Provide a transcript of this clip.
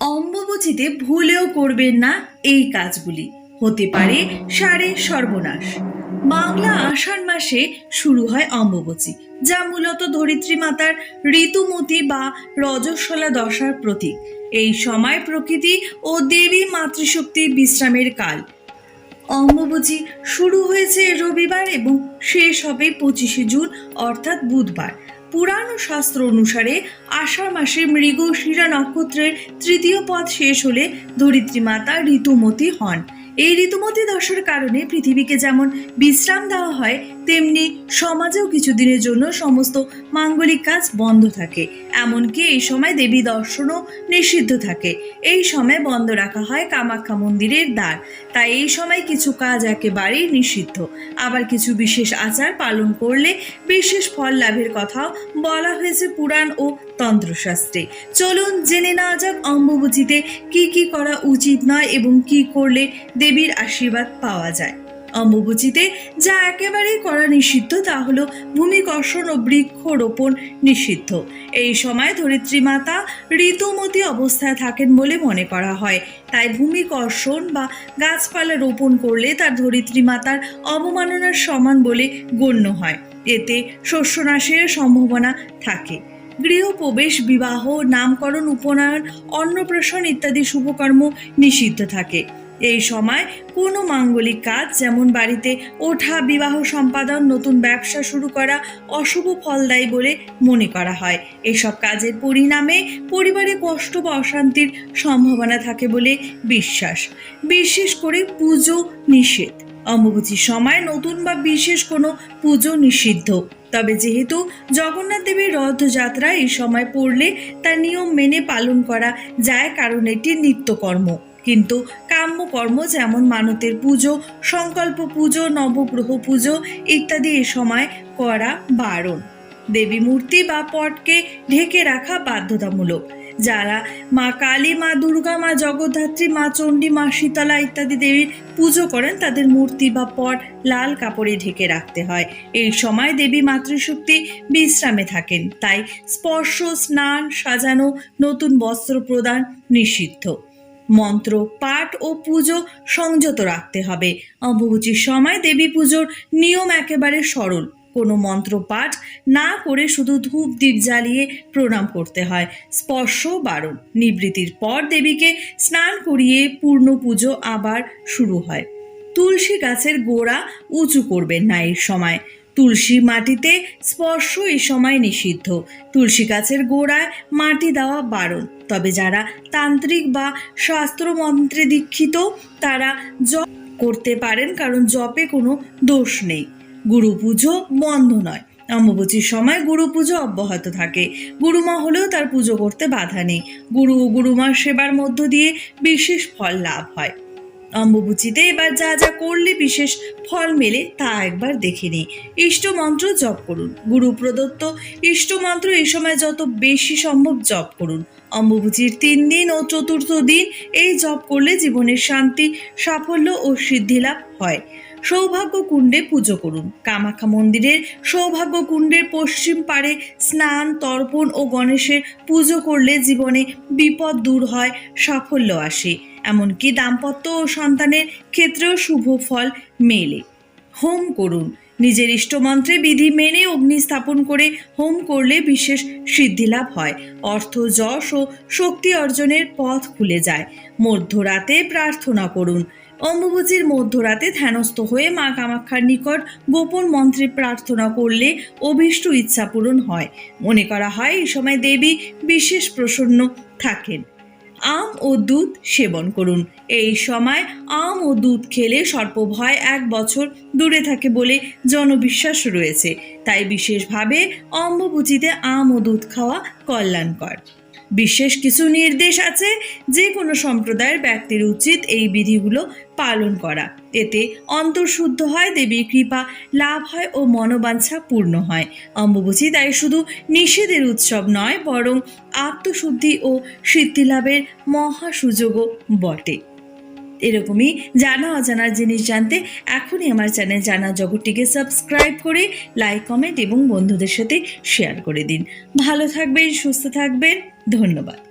অম্বুবচিতে ভুলেও করবেন না এই কাজগুলি। হতে পারে সারে সর্বনাশ। বাংলা আষাঢ় মাসে শুরু হয় অম্বুবচী যা মূলত ধরিত্রী মাতার ঋতুমতি বা রজস্বলা দশার প্রতীক। এই সময় প্রকৃতি ও দেবী মাতৃশক্তির বিশ্রামের কাল। অম্বুবচী শুরু হয়েছে রবিবার এবং শেষ হবে পঁচিশে জুন, অর্থাৎ বুধবার। পুরাণ ও শাস্ত্র অনুসারে আষাঢ় মাসে মৃগশিরা নক্ষত্রের তৃতীয় পথ শেষ হলে ধরিত্রী মাতা ঋতুমতী হন। এই ঋতুমতী দশার কারণে পৃথিবীকে যেমন বিশ্রাম দেওয়া হয়, তেমনি সমাজেও কিছুদিনের জন্য সমস্ত মাঙ্গলিক কাজ বন্ধ থাকে। এমনকি এই সময় দেবী দর্শনও নিষিদ্ধ থাকে। এই সময় বন্ধ রাখা হয় কামাখ্যা মন্দিরের দ্বার। তাই এই সময় কিছু কাজ একেবারেই নিষিদ্ধ। আবার কিছু বিশেষ আচার পালন করলে বিশেষ ফল লাভের কথাও বলা হয়েছে পুরাণ ও তন্ত্রশাস্ত্রে। চলুন জেনে নেওয়া যাক অম্বুবচিতে কি কি করা উচিত নয় এবং কি করলে দেবীর আশীর্বাদ পাওয়া যায়। অম্বুবচিতে যা একেবারেই করা নিষিদ্ধ, তা হলো ভূমিকর্ষণ ও বৃক্ষরোপণ নিষিদ্ধ। এই সময় ধরিত্রী মাতা ঋতুমতী অবস্থায় থাকেন বলে মনে করা হয়। তাই ভূমিকর্ষণ বা গাছপালা রোপণ করলে তার ধরিত্রী মাতার অবমাননার সমান বলে গণ্য হয়। এতে শস্যনাশের সম্ভাবনা থাকে। গৃহপ্রবেশ, বিবাহ, নামকরণ, উপনয়ন, অন্নপ্রাশন ইত্যাদি শুভকর্ম নিষিদ্ধ থাকে। এই সময় কোনো মাঙ্গলিক কাজ, যেমন বাড়িতে ওঠা, বিবাহ সম্পাদন, নতুন ব্যবসা শুরু করা অশুভ ফলদায়ী বলে মনে করা হয়। এসব কাজের পরিণামে পরিবারে কষ্ট বা অশান্তির সম্ভাবনা থাকে বলে বিশ্বাস। বিশেষ করে পুজো নিষেধ। অম্বুবচীর সময় নতুন বা বিশেষ কোনো পুজো নিষিদ্ধ। তবে যেহেতু জগন্নাথ দেবের রথযাত্রা এই সময় পড়লে তার নিয়ম মেনে পালন করা যায়, কারণ এটি নিত্যকর্ম। কিন্তু কাম্যকর্ম যেমন মানতের পুজো, সংকল্প পুজো, নবগ্রহ পুজো ইত্যাদি এ সময় করা বারণ। দেবী মূর্তি বা পটকে ঢেকে রাখা বাধ্যতামূলক। যারা মা কালী, মা দুর্গা, মা জগদ্ধাত্রী, মা চণ্ডী, মা শীতলা ইত্যাদি দেবীর পুজো করেন, তাদের মূর্তি বা পট লাল কাপড়ে ঢেকে রাখতে হয়। এই সময় দেবী মাতৃশক্তি বিশ্রামে থাকেন। তাই স্পর্শ, স্নান, সাজানো, নতুন বস্ত্র প্রদান নিষিদ্ধ। মন্ত্র, পাঠ ও পুজো সংযত রাখতে হবে। অম্বুবচীর সময় দেবী পুজোর নিয়ম একেবারে সরল। কোনো মন্ত্র পাঠ না করে শুধু ধূপ দ্বীপ জ্বালিয়ে প্রণাম করতে হয়। স্পর্শ বারণ। নিবৃত্তির পর দেবীকে স্নান করিয়ে পূর্ণ পুজো আবার শুরু হয়। তুলসী গাছের গোড়া উঁচু করবেন না এই সময়। তুলসী মাটিতে স্পর্শ এই সময় নিষিদ্ধ। তুলসী গাছের গোড়ায় মাটি দেওয়া বারণ। তবে যারা তান্ত্রিক বা শাস্ত্রমন্ত্রে দীক্ষিত, তারা জপ করতে পারেন, কারণ জপে কোনো দোষ নেই। গুরু পুজো বন্ধ নয়। অম্বুবচীর সময় গুরু পুজো অব্যাহত থাকে। গুরুমা হলেও তার পুজো করতে বাধা নেই। গুরু ও গুরুমার সেবার মধ্য দিয়ে বিশেষ ফল লাভ হয়। অম্বুবচিতে এবার যা যা করলে বিশেষ ফল মেলে তা একবার দেখে নিই। ইষ্টমন্ত্র জপ করুন। গুরু প্রদত্ত ইষ্টমন্ত্র এই সময় যত বেশি সম্ভব জপ করুন। অম্ববুচির তিন দিন ও চতুর্থ দিন এই জপ করলে জীবনের শান্তি, সাফল্য ও সিদ্ধি লাভ হয়। সৌভাগ্য কুণ্ডে পুজো করুন। কামাখ্যা মন্দিরের সৌভাগ্য কুণ্ডের পশ্চিম পাড়ে স্নান, তর্পণ ও গণেশের পুজো করলে জীবনে বিপদ দূর হয়, সাফল্য আসে। এমনকি দাম্পত্য ও সন্তানের ক্ষেত্রেও শুভ ফল মেলে। হোম করুন। নিজের ইষ্টমন্ত্রে বিধি মেনে অগ্নি স্থাপন করে হোম করলে বিশেষ সিদ্ধিলাভ হয়। অর্থ, যশ ও শক্তি অর্জনের পথ খুলে যায়। মধ্যরাতে প্রার্থনা করুন। অম্বুবচীর মধ্যরাতে ধ্যানস্থ হয়ে মা কামাক্ষার নিকট গোপন মন্ত্রে প্রার্থনা করলে অভীষ্ট ইচ্ছা পূরণ হয়। মনে করা হয় এই সময় দেবী বিশেষ প্রসন্ন থাকেন। আম ও দুধ সেবন করুন। এই সময় আম ও দুধ খেলে সর্পভয় এক বছর দূরে থাকে বলে জনবিশ্বাস রয়েছে। তাই বিশেষভাবে অম্বুবচিতে আম ও দুধ খাওয়া কল্যাণকর। বিশেষ কিছু নির্দেশ আছে যে কোনো সম্প্রদায়ের ব্যক্তির উচিত এই বিধিগুলো পালন করা। এতে অন্তর্শুদ্ধ হয়, দেবীর কৃপা লাভ হয় ও মনোবাঞ্ছা পূর্ণ হয়। অম্বুবচী তাই শুধু নিষেধের উৎসব নয়, বরং আত্মশুদ্ধি ও সিদ্ধিলাভের মহা সুযোগও বটে। এরকমই জানা অজানার জিনিস জানতে এখনই আমার চ্যানেল জানা জগৎটিকে সাবস্ক্রাইব করে লাইক, কমেন্ট এবং বন্ধুদের সাথে শেয়ার করে দিন। ভালো থাকবেন, সুস্থ থাকবেন। ধন্যবাদ।